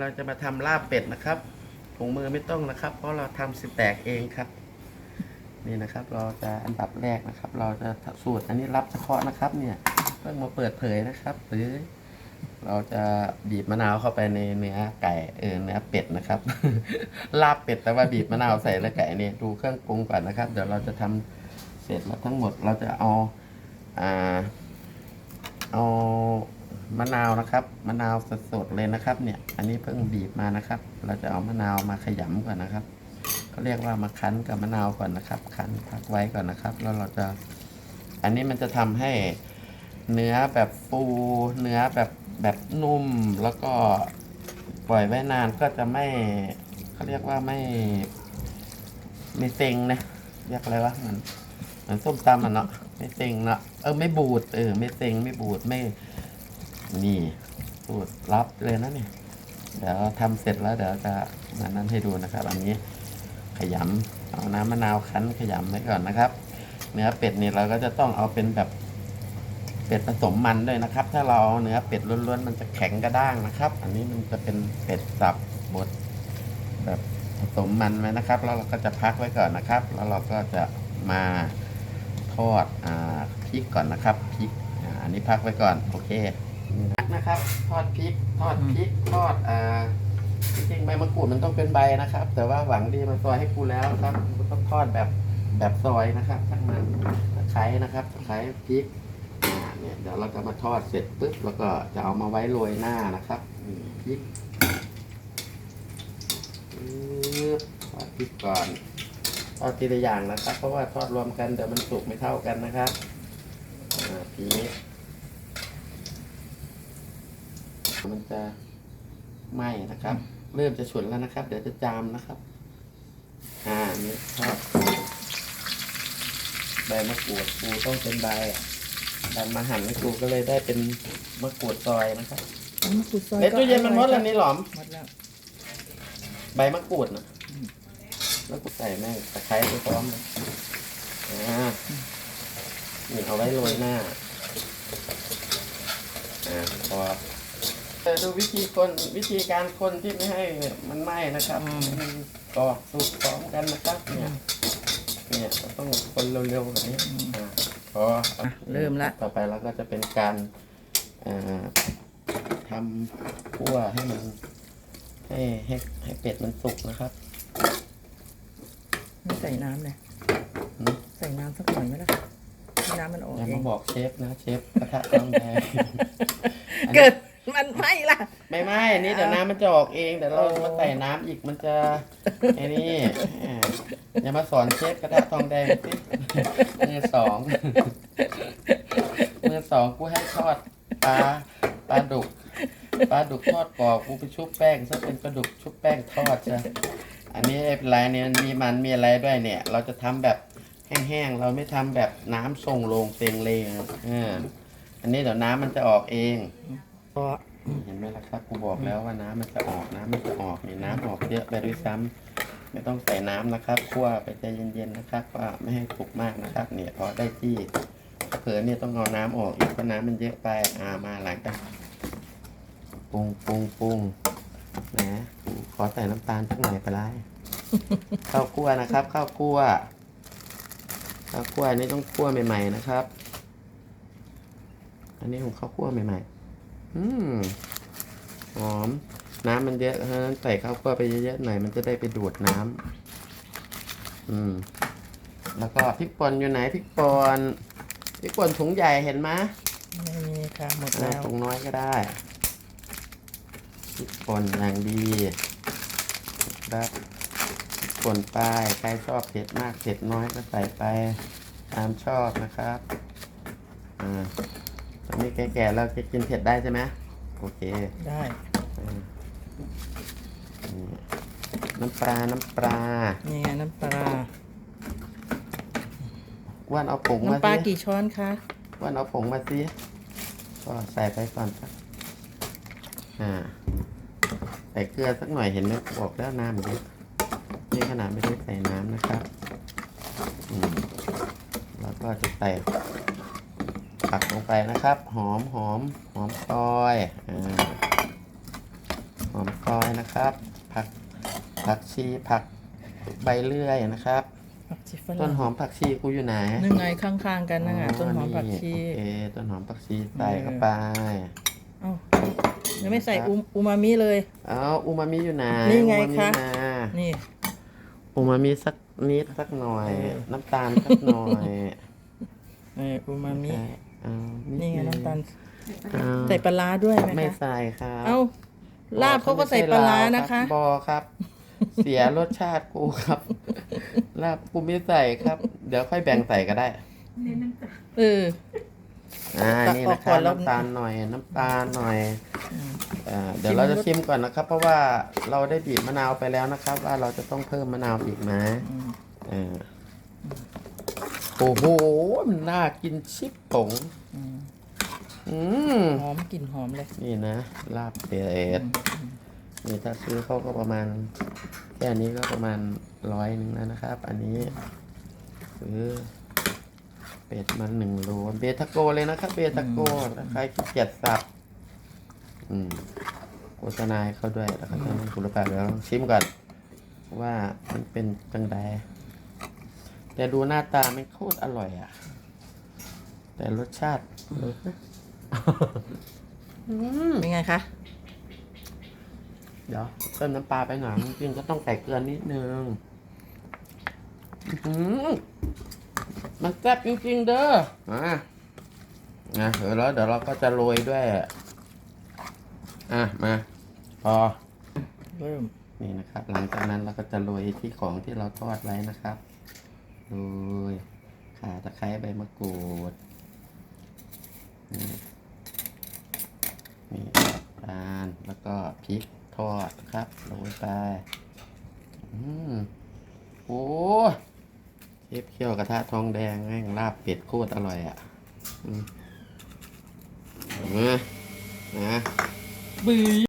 เราจะมาทำลาบเป็ดนะครับถุงมือไม่ต้องนะครับ เพราะเราทำสิแตกเองครับ นี่นะครับ เราจะอันดับแรกนะครับ เราจะสูตรอันนี้รับเฉพาะนะครับ เนี่ยเพิ่งมาเปิดเผยนะครับ หรือ เราจะบีบมะนาวเข้าไปในเนื้อไก่เออเนื้อเป็ดนะครับ ลาบเป็ดแต่ว่าบีบมะนาวใส่ในไก่เนี่ยดูเครื่องปรุงก่อนนะครับ เดี๋ยวเราจะทำเสร็จแล้วทั้งหมดเราจะเอาอ่าเอา มะนาวนะครับ มะนาวสดๆเลยนะครับ เนี่ย อันนี้เพิ่งบีบมานะครับ เราจะเอามะนาวมาขยำก่อนนะครับเขาเรียกว่ามาคั้นกับมะนาวก่อนนะครับ คั้นพักไว้ก่อนนะครับ แล้วเราจะ อันนี้มันจะทำให้เนื้อแบบฟูเนื้อแบบแบบนุ่ม แล้วก็ปล่อยไว้นานก็จะไม่เขาเรียกว่าไม่ไม่เซ็งนะเรียกอะไรวะมือนเหมือนส้มตำอะเนาะไม่เซ็งเนาะเออไม่บูดเออไม่เซ็งไม่บูดไม่ นี่สูตรลับเลยนะเนี่ยเดี๋ยวทำเสร็จแล้วเดี๋ยวจะมานั่นให้ดูนะครับ อันนี้ขยำเอาน้ำมะนาวคั้นขยำไว้ก่อนนะครับ เนื้อเป็ดนี่เราก็จะต้องเอาเป็นแบบเป็ดผสมมันด้วยนะครับ ถ้าเราเอาเนื้อเป็ดล้วนๆมันจะแข็งกระด้างนะครับ อันนี้มันจะเป็นเป็ดสับบดแบบผสมมันไว้นะครับ แล้วเราก็จะพักไว้ก่อนนะครับ แล้วเราก็จะมาทอดอพริกก่อนนะครับพริกออันนี้พักไว้ก่อนโอเค นะครับ ทอดพริก ทอดพริก ทอดอ่าจริงๆใบมะกรูดมันต้องเป็นใบนะครับ แต่ว่าหวังดีมาซอยให้กูแล้วครับต้องทอดแบบแบบซอยนะครับทั้งนั้นตะไคร้นะครับตะไคร้พริกอ่าเนี่ยเดี๋ยวเราจะมาทอดเสร็จปุ๊บแล้วก็จะเอามาไว้โรยหน้านะครับนี่พริกปึ๊บทอดพริกก่อนทอดทีละอย่างนะครับ เพราะว่าทอดรวมกันเดี๋ยวมันสุกไม่เท่ากันนะครับอ่าพริกมัน จะไหม้นะครับ เริ่มจะฉุนแล้วนะครับ เดี๋ยวจะจามนะครับอ่านี่ทอดใบมะกรูดกูต้องเป็นใบอะดันมาหั่นให้กูก็เลยได้เป็นมะกรูดซอยนะครับเอามะกรูดซอยในตู้เย็นมันมดแล้วนี่หลอมหมดแล้วใบมะกรูดนะแล้วกูใส่แม่งตะไคร้ไปพร้อมเลยอ่านี่เอาไว้โรยหน้าอ่าพอเออ ดูวิธีคนวิธีการคนที่ไม่ให้มันไหม้นะครับมันกรอบสุกพร้อมกันนะครับเนี่ยเนี่ยเราต้องคนเร็วๆแบบนี้อ่าพออะเริ่มละ ต่อไปเราก็จะเป็นการเอ่อทำคั่วให้มันให้ให้ให้เป็ดมันสุกนะครับ ไม่ใส่น้ำเลยอืม ใส่น้ำสักหน่อยไหมล่ะให้น้ำมันออกอย่าเอมางบอกเชฟนะเชฟกระทะต้องแดงอันนี้เกิดมันไหม่ล่ะ ไม่ไม่ อันนี้เดี๋ยวน้ำมันจะออกเองแต่เราโอ้มาใส่น้ำอีกมันจะไอ้นี่แหมอย่ามาสอนเชฟกระทะทองแดงสิมือสองมือสองกูให้ทอดปลาปลาดุกปลาดุกทอดกรอบกูไปชุบแป้งซะเป็นปลาดุกชุบแป้งทอดจ้ะอันนี้ไม่เป็นไรเนี่ยมันมีมันมีอะไรด้วยเนี่ย เราจะทำแบบแห้งๆเราไม่ทำแบบน้ำทรงโลงเตงเลงอ่าอันนี้เดี๋ยวน้ำมันจะออกเองพอ เห็นไหมล่ะครับกูบอกแล้วว่าน้ำมันจะออกน้ำมันจะออกนี่น้ำออกเยอะไปด้วยซ้ำไม่ต้องใส่น้ำนะครับคั่วไปใจเย็นๆนะครับว่าไม่ให้สุกมากนะครับ เนี่ยพอได้ที่เผลอเนี่ยต้องเอาน้ำออกอีกเพราะน้ำมันเยอะไปอ่ามาหลังจากปรุงปรุงปรุงนะขอใส่น้ำตาลสักหน่อยไปไล่ข้าวคั่วนะครับ ข้าวคั่วข้าวคั่วอันนี้ต้องคั่วใหม่ๆนะครับ อันนี้ของข้าวคั่วใหม่ๆ อืมหอม น้ำมันเยอะเพราะฉะนั้นใส่ข้าวคั่วไปเยอะๆหน่อยมันจะได้ไปดูดน้ำอืม แล้วก็พริกป่นอยู่ไหนพริกป่นพริกป่นถุงใหญ่เห็นไหมไม่มีค่ะหมดอ่าแล้วถุงน้อยก็ได้พริกป่นอย่างดีครับพริกป่นไปใครชอบเผ็ดมากเผ็ดน้อยก็ใส่ไปตามชอบนะครับอ่า ตอนนี้แก่ๆแล้วจะกินเผ็ดได้ใช่ไหมโอเคได้อ่านี่น้ำปลา น้ำปลา นี่ไงน้ำปลาว่านเอาผงมาน้ำปลาสิกี่ช้อนคะว่านเอาผงมาสิก็ใส่ไปก่อนครับอ่า ใส่เกลือสักหน่อยเห็นไหมบอกแล้วน้ำเยอะนี่ขนาดไม่ได้ใส่น้ำนะครับ อืม แล้วก็จะใส่ ผักลงไปนะครับ หอมหอมหอมซอยอ่าหอมซอยนะครับ ผักผักชีผักใบเลื่อยนะครับ ผักชีฝต้รั่นงหอมผักชีกูอยู่ไหนนึ่งไงข้างๆกันนะต้นหอมผักชีโอเคต้นหอมผักชีใส่เข้าไปเอ้ายังไม่ใส่อูอูมามิเลย เอาอูมามิอยู่ไหนนี่ไงอูมามิคะนะนี่ อูมามิสักนิดสักหน่อย เออ น้ำตาลสักหน่อย เอออูมามิเอาดนี่ไงงน้ำตาลเอาใส่ปลาร้าด้วยไหมไม่คะใส่ครับเอ้าลาบเขาก็ใส่ปลาร้านะคะ บอครับ เสียรสชาติกูครับ ลาบกูไม่ใส่ครับ เดี๋ยวค่อยแบ่งใส่ก็ได้เออ อ่าตักนี่ออนะกคก่รัอบนแล้ว น้ำตาลหน่อย น้ำตาลหน่อยอืมอ่าเดี๋ยวเราจะชิมก่อนนะครับ เพราะว่าเราได้บีบมะนาวไปแล้วนะครับ ว่าเราจะต้องเพิ่มมะนาวอีกไหมอืมเออ โอ้โห มันน่ากินชิบผงอืมอืมหอมกลิ่นหอมเลย นี่นะ ลาบเป็ดนี่ถ้าซื้อเขาก็ประมาณ แค่นี้ก็ประมาณร้อยหนึ่งแล้วนะครับ อันนี้ซื้อเป็ดมันหนึ่งโลเบทาโกเลยนะครับ เบทาโกถ้าใครขี้เกียจสับอืมโฆษณาให้เขาด้วยแล้วก็จะมีคุณภาพเดี๋ยวลองชิมก่อนว่ามันเป็นจังได แต่ดูหน้าตามันโคตรอร่อยอะ แต่รสชาติเอออืมเป็นไงคะ เดี๋ยวเติมน้ำปลาไปหน่อยจริงๆก็ต้องใส่เกลือนิดนึงอื้อหือมันแซ่บจริงๆเด้อมานะเดี๋ยวแล้วเดี๋ยวเราก็จะโรยด้วย อะ มา พอเริ่มนี่นะครับ หลังจากนั้นเราก็จะโรยที่ของที่เราทอดไว้นะครับ โรยข่าตะไคร้ใบมะกรูดนี่นี่ตาลแล้วก็พริกทอดนะครับโรยไปอืมโอ้เชฟเคี่ยวกระทะทองแดงแม่งลาบเป็ดโคตรอร่อยอะอืมมานะบือ